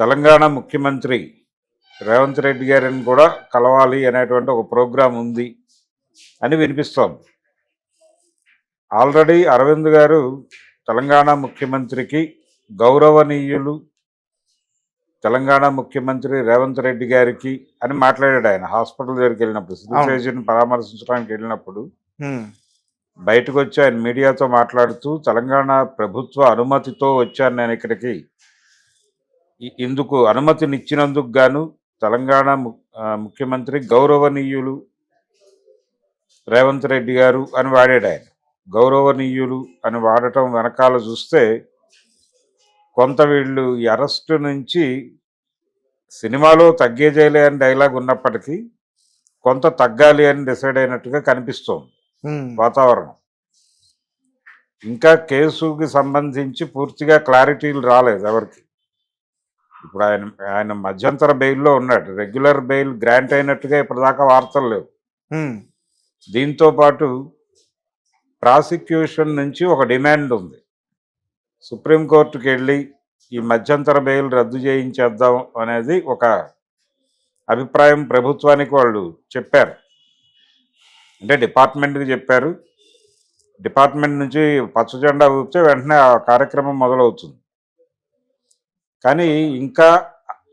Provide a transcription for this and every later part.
తెలంగాణ ముఖ్యమంత్రి రేవంత్ రెడ్డి గారిని కూడా కలవాలి అనేటువంటి ఒక ప్రోగ్రాం ఉంది అని వినిపిస్తోంది. ఆల్రెడీ అరవింద్ గారు తెలంగాణ ముఖ్యమంత్రికి గౌరవనీయులు తెలంగాణ ముఖ్యమంత్రి రేవంత్ రెడ్డి గారికి అని మాట్లాడాడు ఆయన. హాస్పిటల్ దగ్గరికి వెళ్ళినప్పుడు సిద్ధుశేషిని పరామర్శించడానికి వెళ్ళినప్పుడు బయటకు వచ్చి ఆయన మీడియాతో మాట్లాడుతూ తెలంగాణ ప్రభుత్వ అనుమతితో వచ్చాను నేను ఇక్కడికి. ఇందుకు అనుమతినిచ్చినందుకు గాను తెలంగాణ ముఖ్యమంత్రి గౌరవనీయులు రేవంత్ రెడ్డి గారు అని వాడాడు ఆయన. గౌరవనీయులు అని వాడటం వెనకాల చూస్తే కొంత వీళ్ళు ఈ అరెస్టు నుంచి సినిమాలో తగ్గేజేలే అని డైలాగ్ ఉన్నప్పటికీ కొంత తగ్గాలి అని డిసైడ్ అయినట్టుగా కనిపిస్తోంది వాతావరణం. ఇంకా కేసుకి సంబంధించి పూర్తిగా క్లారిటీలు రాలేదు ఎవరికి. ఇప్పుడు ఆయన ఆయన మధ్యంతర బెయిల్లో ఉన్నాడు. రెగ్యులర్ బెయిల్ గ్రాంట్ అయినట్టుగా ఇప్పటిదాకా వార్తలు లేవు. దీంతో పాటు ప్రాసిక్యూషన్ నుంచి ఒక డిమాండ్ ఉంది. సుప్రీంకోర్టుకి వెళ్ళి ఈ మధ్యంతర బెయిల్ రద్దు చేయించేద్దాం అనేది ఒక అభిప్రాయం ప్రభుత్వానికి వాళ్ళు చెప్పారు. అంటే డిపార్ట్మెంట్కి చెప్పారు. డిపార్ట్మెంట్ నుంచి పచ్చ జెండా ఊపితే వెంటనే ఆ కార్యక్రమం మొదలవుతుంది. కానీ ఇంకా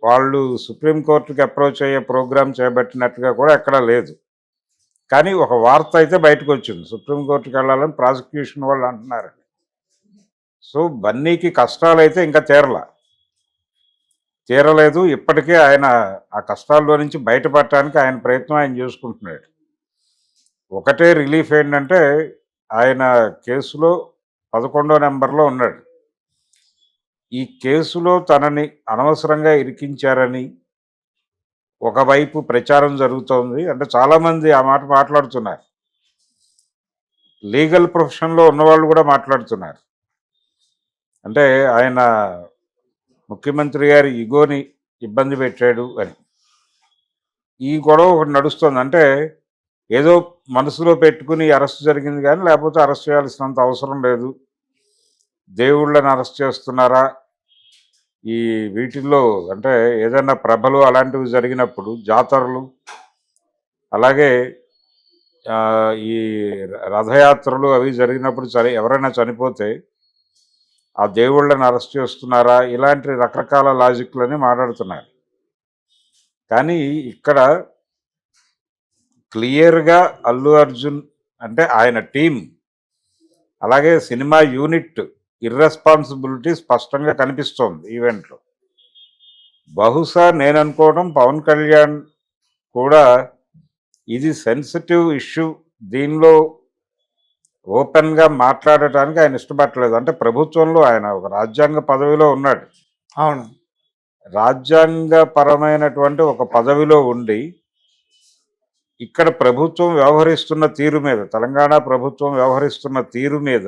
వాళ్ళు సుప్రీంకోర్టుకి అప్రోచ్ అయ్యే ప్రోగ్రాం చేపట్టినట్టుగా కూడా ఎక్కడా లేదు. కానీ ఒక వార్త అయితే బయటకు వచ్చింది. సుప్రీంకోర్టుకి వెళ్ళాలని ప్రాసిక్యూషన్ వాళ్ళు అంటున్నారు సో బన్నీకి కష్టాలు అయితే ఇంకా తీరలా. తీరలేదు. ఇప్పటికే ఆయన ఆ కష్టాల్లో నుంచి బయటపడటానికి ఆయన ప్రయత్నం ఆయన చేసుకుంటున్నాడు. ఒకటే రిలీఫ్ ఏంటంటే ఆయన కేసులో పదకొండో నెంబర్లో ఉన్నాడు. ఈ కేసులో తనని అనవసరంగా ఇరికించారని ఒకవైపు ప్రచారం జరుగుతోంది. అంటే చాలామంది ఆ మాట మాట్లాడుతున్నారు. లీగల్ ప్రొఫెషన్లో ఉన్నవాళ్ళు కూడా మాట్లాడుతున్నారు. అంటే ఆయన ముఖ్యమంత్రి గారి ఇగోని ఇబ్బంది పెట్టాడు అని. ఈ గొడవ ఒకటి నడుస్తుంది. అంటే ఏదో మనసులో పెట్టుకుని అరెస్ట్ జరిగింది కానీ లేకపోతే అరెస్ట్ చేయాల్సినంత అవసరం లేదు. దేవుళ్ళని అరెస్ట్ చేస్తున్నారా? ఈ వీటిల్లో అంటే ఏదైనా ప్రభలు అలాంటివి జరిగినప్పుడు జాతరలు అలాగే ఈ రథయాత్రలు అవి జరిగినప్పుడు చని ఎవరైనా చనిపోతే ఆ దేవుళ్ళని అరెస్ట్ చేస్తున్నారా? ఇలాంటి రకరకాల లాజిక్లని మాట్లాడుతున్నారు. కానీ ఇక్కడ క్లియర్గా అల్లు అర్జున్ అంటే ఆయన టీం అలాగే సినిమా యూనిట్ ఇర్రెస్పాన్సిబిలిటీ స్పష్టంగా కనిపిస్తోంది ఈవెంట్లో బహుశా నేను అనుకోవడం పవన్ కళ్యాణ్ కూడా ఇది సెన్సిటివ్ ఇష్యూ దీనిలో ఓపెన్గా మాట్లాడటానికి ఆయన ఇష్టపడలేదు. అంటే ప్రభుత్వంలో ఆయన ఒక రాజ్యాంగ పదవిలో ఉన్నాడు. అవును. రాజ్యాంగపరమైనటువంటి ఒక పదవిలో ఉండి ఇక్కడ ప్రభుత్వం వ్యవహరిస్తున్న తీరు మీద తెలంగాణ ప్రభుత్వం వ్యవహరిస్తున్న తీరు మీద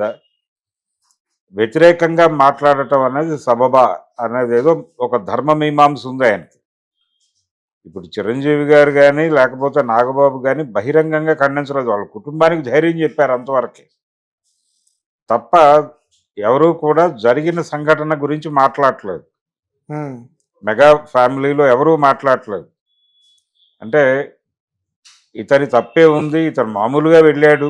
వ్యతిరేకంగా మాట్లాడటం అనేది సబబా అనేది ఏదో ఒక ధర్మ మీమాంస ఉంది ఆయనకి. ఇప్పుడు చిరంజీవి గారు కానీ లేకపోతే నాగబాబు కానీ బహిరంగంగా ఖండించలేదు. వాళ్ళ కుటుంబానికి ధైర్యం చెప్పారు అంతవరకే. తప్ప ఎవరూ కూడా జరిగిన సంఘటన గురించి మాట్లాడట్లేదు ఉమ్, మెగా ఫ్యామిలీలో ఎవరూ మాట్లాడట్లేదు అంటే ఇతని తప్పే ఉంది ఇతను మామూలుగా వెళ్ళాడు.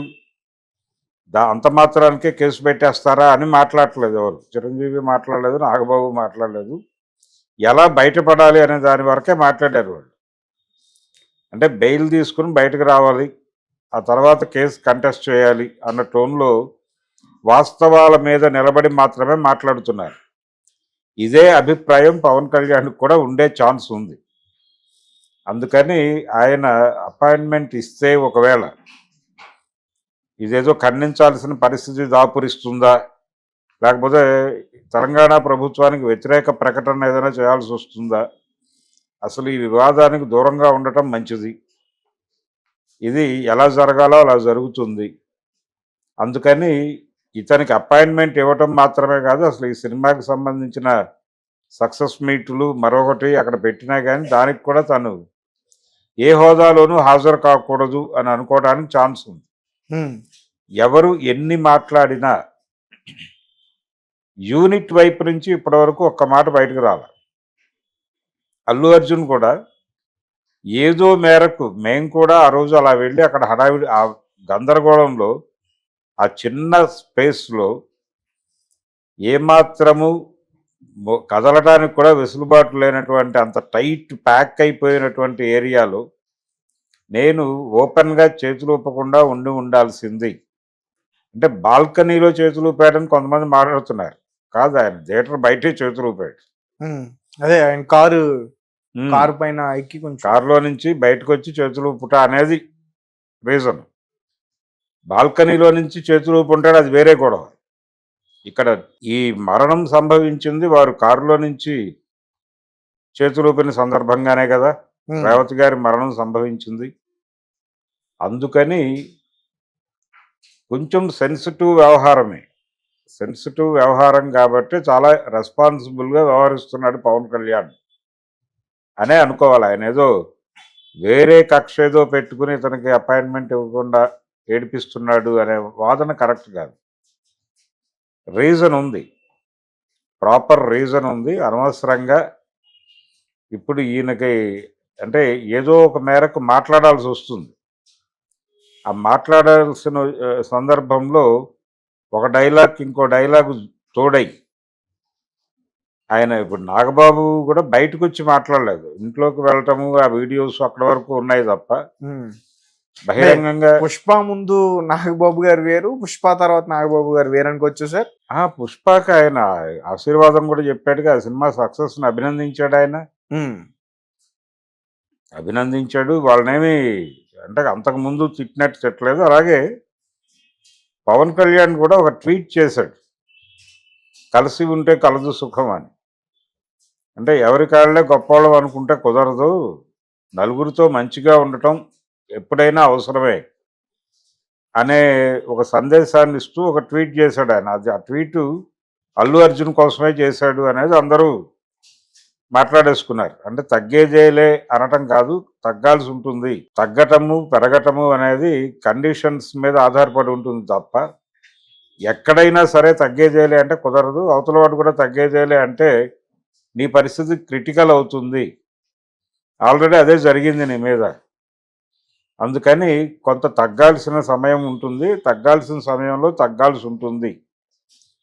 దా అంత మాత్రానికే కేసు పెట్టేస్తారా అని మాట్లాడట్లేదు ఎవరు. చిరంజీవి మాట్లాడలేదు నాగబాబు మాట్లాడలేదు. ఎలా బయటపడాలి అనే దాని వరకే మాట్లాడారు వాళ్ళు. అంటే బెయిల్ తీసుకుని బయటకు రావాలి ఆ తర్వాత కేసు కంటెస్ట్ చేయాలి అన్న టోన్లో వాస్తవాల మీద నిలబడి మాత్రమే మాట్లాడుతున్నారు. ఇదే అభిప్రాయం పవన్ కళ్యాణ్ కూడా ఉండే ఛాన్స్ ఉంది. అందుకని ఆయన అపాయింట్మెంట్ ఇస్తే ఒకవేళ ఇదేదో ఖండించాల్సిన పరిస్థితి దాపురిస్తుందా? లేకపోతే తెలంగాణ ప్రభుత్వానికి వ్యతిరేక ప్రకటన ఏదైనా చేయాల్సి వస్తుందా? అసలు ఈ వివాదానికి దూరంగా ఉండటం మంచిది. ఇది ఎలా జరగాలో అలా జరుగుతుంది. అందుకని ఇతనికి అపాయింట్మెంట్ ఇవ్వటం మాత్రమే కాదు అసలు ఈ సినిమాకి సంబంధించిన సక్సెస్ మీట్లు మరొకటి అక్కడ పెట్టినా కానీ దానికి కూడా తను ఏ హోదాలోనూ హాజరు కాకూడదు అని అనుకోవడానికి ఛాన్స్ ఉంది. ఎవరు ఎన్ని మాట్లాడినా యూనిట్ వైపు నుంచి ఇప్పటివరకు ఒక్క మాట బయటకు రాల. అల్లు అర్జున్ కూడా ఏదో మేరకు మేము కూడా ఆ రోజు అలా వెళ్ళి అక్కడ హడావిడి ఆ గందరగోళంలో ఆ చిన్న స్పేస్లో ఏమాత్రము కదలటానికి కూడా వెసులుబాటు లేనటువంటి అంత టైట్ ప్యాక్ అయిపోయినటువంటి ఏరియాలో నేను ఓపెన్గా చేతులు ఊపకుండా ఉండి ఉండాల్సింది అంటే బాల్కనీలో చేతులు ఊపాడని కొంతమంది మాట్లాడుతున్నారు కాదు ఆయన థియేటర్ బయటే చేతులు ఊపాడు. అదే ఆయన కారు. కారు పైన ఎక్కి కొంచెం కారులో నుంచి బయటకు వచ్చి చేతులు ఊపుట అనేది రీజన్ బాల్కనీలో నుంచి చేతులు ఊపుంటాడు అది వేరే గొడవ ఇక్కడ ఈ మరణం సంభవించింది వారు కారులో నుంచి చేతులు ఊపిన సందర్భంగానే కదా. రేవతి గారి మరణం సంభవించింది అందుకని కొంచెం సెన్సిటివ్ వ్యవహారమే. సెన్సిటివ్ వ్యవహారం కాబట్టి చాలా రెస్పాన్సిబుల్గా వ్యవహరిస్తున్నాడు పవన్ కళ్యాణ్. అనే అనుకోవాలి. ఆయన ఏదో వేరే కక్ష ఏదో పెట్టుకుని ఇతనికి అపాయింట్మెంట్ ఇవ్వకుండా ఏడిపిస్తున్నాడు అనే వాదన కరెక్ట్ కాదు. రీజన్ ఉంది. ప్రాపర్ రీజన్ ఉంది. అనవసరంగా ఇప్పుడు ఈయనకి అంటే ఏదో ఒక మేరకు మాట్లాడాల్సి వస్తుంది. ఆ మాట్లాడాల్సిన సందర్భంలో ఒక డైలాగ్ ఇంకో డైలాగ్ తోడై. ఆయన ఇప్పుడు నాగబాబు కూడా బయటకు వచ్చి మాట్లాడలేదు. ఇంట్లోకి వెళ్ళటము ఆ వీడియోస్ అక్కడ వరకు ఉన్నాయి తప్ప. బహిరంగంగా పుష్ప ముందు నాగబాబు గారు వేరు పుష్ప తర్వాత నాగబాబు గారు వేరు అనుకోవచ్చు సార్. ఆ పుష్పకి ఆయన ఆశీర్వాదం కూడా చెప్పాడుగా. ఆ సినిమా సక్సెస్ని అభినందించాడు ఆయన. అభినందించాడు. వాళ్ళనేమి అంటే అంతకు ముందు తిట్టినట్టు తిట్టలేదు అలాగే పవన్ కళ్యాణ్ కూడా ఒక ట్వీట్ చేశాడు. కలిసి ఉంటే కలదు సుఖం అని. అంటే ఎవరి కాళ్ళే గొప్పవాళ్ళం అనుకుంటే కుదరదు. నలుగురితో మంచిగా ఉండటం ఎప్పుడైనా అవసరమే అనే ఒక సందేశాన్ని ఇస్తూ ఒక ట్వీట్ చేశాడు ఆయన. అది ఆ ట్వీటు అల్లు అర్జున్ కోసమే చేశాడు అనేది అందరూ మాట్లాడేసుకున్నారు. అంటే తగ్గేదేలే అనటం కాదు తగ్గాల్సి ఉంటుంది. తగ్గటము పెరగటము అనేది కండిషన్స్ మీద ఆధారపడి ఉంటుంది తప్ప ఎక్కడైనా సరే తగ్గేదేలే అంటే కుదరదు. అవతల వాడు కూడా తగ్గేదేలే అంటే నీ పరిస్థితి క్రిటికల్ అవుతుంది. ఆల్రెడీ అదే జరిగింది నీ మీద. అందుకని కొంత తగ్గాల్సిన సమయం ఉంటుంది. తగ్గాల్సిన సమయంలో తగ్గాల్సి ఉంటుంది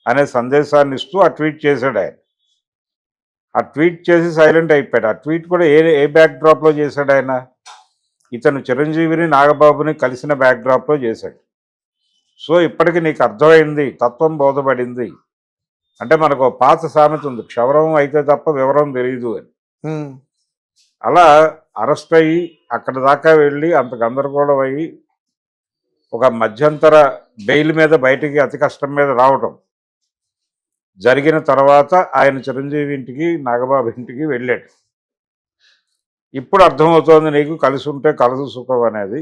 అనే సందేశాన్ని ఇస్తూ ఆ ట్వీట్ చేశాడు ఆయన. ఆ ట్వీట్ చేసి సైలెంట్ అయిపోయాడు. ఆ ట్వీట్ కూడా ఏ ఏ బ్యాక్ డ్రాప్లో చేశాడు ఆయన? ఇతను చిరంజీవిని నాగబాబుని కలిసిన బ్యాక్ డ్రాప్లో చేశాడు. సో ఇప్పటికి నీకు అర్థమైంది తత్వం బోధపడింది. అంటే మనకు పాత సామెత ఉంది క్షవరం అయితే తప్ప వివరం తెలియదు అని. అలా అరెస్ట్ అయ్యి అక్కడ దాకా వెళ్ళి అంత గందరగోళం అయ్యి ఒక మధ్యంతర బెయిల్ మీద బయటికి అతి కష్టం మీద రావటం జరిగిన తర్వాత ఆయన చిరంజీవి ఇంటికి నాగబాబు ఇంటికి వెళ్ళాడు. ఇప్పుడు అర్థమవుతోంది నీకు కలిసి ఉంటే కలదు సుఖం అనేది.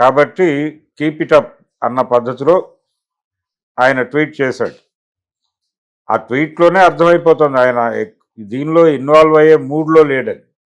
కాబట్టి కీప్ ఇట్ అప్ అన్న పద్ధతిలో ఆయన ట్వీట్ చేశాడు. ఆ ట్వీట్లోనే అర్థమైపోతుంది ఆయన దీనిలో ఇన్వాల్వ్ అయ్యే మూడ్లో లేడని.